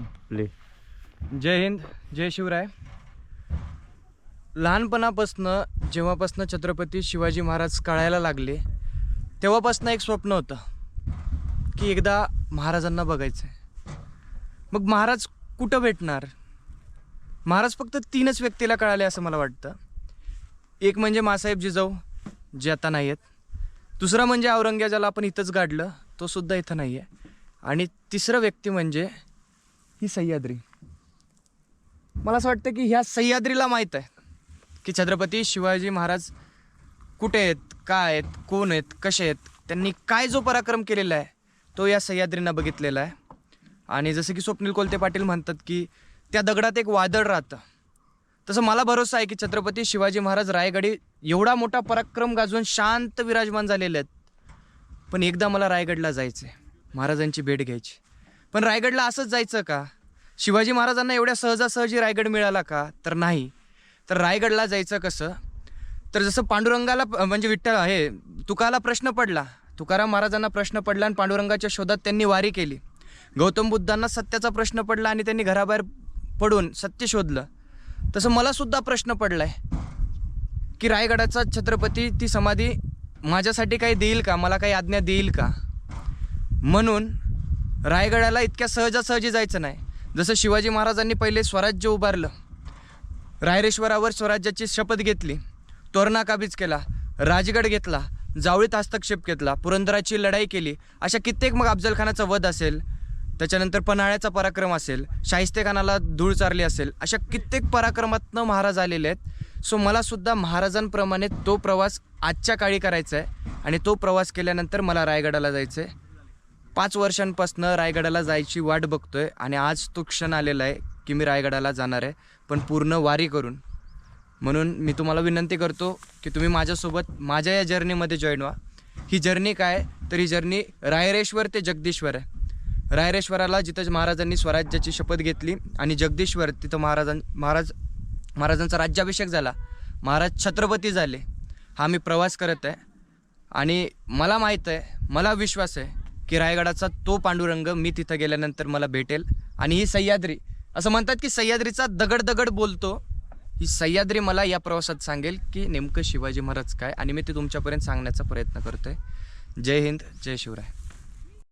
आपले जय हिंद जय शिवराय. लहानपणापासनं जेव्हापासनं छत्रपती शिवाजी महाराज कळायला लागले तेव्हापासनं एक स्वप्न होतं की एकदा महाराजांना बघायचं आहे मग महाराज कुठं भेटणार? महाराज फक्त तीनच व्यक्तीला कळाले असं मला वाटतं. एक म्हणजे मासाहेब जिजाऊ जे आता नाही आहेत दुसरा म्हणजे औरंग्या ज्याला आपण इथंच गाडलं तो सुद्धा इथं नाही आहे आणि तिसरं व्यक्ती म्हणजे ही सह्याद्री. मला असं वाटतं की ह्या सह्याद्रीला माहीत आहे की छत्रपती शिवाजी महाराज कुठे आहेत काय आहेत कोण आहेत कसे आहेत त्यांनी काय जो पराक्रम केलेला आहे तो या सह्याद्रीनं बघितलेला आहे. आणि जसं की स्वप्नील कोलते पाटील म्हणतात की त्या दगडात एक वादळ राहतं. तसं मला भरोसा आहे की छत्रपती शिवाजी महाराज रायगडी एवढा मोठा पराक्रम गाजवून शांत विराजमान झालेले आहेत. पण एकदा मला रायगडला जायचं आहे महाराजांची भेट घ्यायची. पण रायगडला असंच जायचं का? शिवाजी महाराजांना एवढ्या सहजासहजी रायगड मिळाला का? तर नाही. तर रायगडला जायचं कसं? तर जसं पांडुरंगाला प- म्हणजे विठ्ठल हे तुकाला प्रश्न पडला. तुकाराम महाराजांना प्रश्न पडला आणि पांडुरंगाच्या शोधात त्यांनी वारी केली. गौतम बुद्धांना सत्याचा प्रश्न पडला आणि त्यांनी घराबाहेर पडून सत्य शोधलं. तसं मलासुद्धा प्रश्न पडला आहे की रायगडाचा छत्रपती ती समाधी माझ्यासाठी काही देईल का? मला काही आज्ञा देईल का? म्हणून रायगडाला इतक्या सहजासहजी जायचं नाही. जसं शिवाजी महाराजांनी पहिले स्वराज्य उभारलं रायरेश्वरावर स्वराज्याची शपथ घेतली तोरणा काबीज केला राजगड घेतला जावळीत हस्तक्षेप घेतला पुरंदराची लढाई केली अशा कित्येक मग अफजलखानाचा वध असेल त्याच्यानंतर पन्हाळ्याचा पराक्रम असेल शाहिस्तेखानाला धूळ चारली असेल अशा कित्येक पराक्रमातनं महाराज आलेले आहेत. सो मला सुद्धा महाराजांप्रमाणे तो प्रवास आजच्या काळी करायचा आहे आणि तो प्रवास केल्यानंतर मला रायगडाला जायचं आहे. पाच वर्षांपासून रायगडाला जायची वाट बघतोय आणि आज तो क्षण आलेला आहे की मी रायगडाला जाणार आहे पण पूर्ण वारी करून. म्हणून मी तुम्हाला विनंती करतो की तुम्ही माझ्यासोबत माझ्या या जर्नीमध्ये जॉईन व्हा. ही जर्नी काय तर ही जर्नी रायरेश्वर ते जगदीश्वर आहे. रायरेश्वराला जिथं महाराजांनी स्वराज्याची शपथ घेतली आणि जगदीश्वर तिथं महाराजां महाराज महाराजांचा राज्याभिषेक झाला. महाराज छत्रपती झाले. हा मी प्रवास करत आहे. आणि मला माहीत आहे मला विश्वास आहे की रायगडाचा तो पांडुरंग मी तिथं गेल्यानंतर मला भेटेल. आणि ही सह्याद्री असं म्हणतात की सह्याद्रीचा दगड दगड बोलतो. ही सह्याद्री मला या प्रवासात सांगेल की नेमकं शिवाजी महाराज काय आणि मी ते तुमच्यापर्यंत सांगण्याचा प्रयत्न करतोय. जय हिंद जय शिवराय.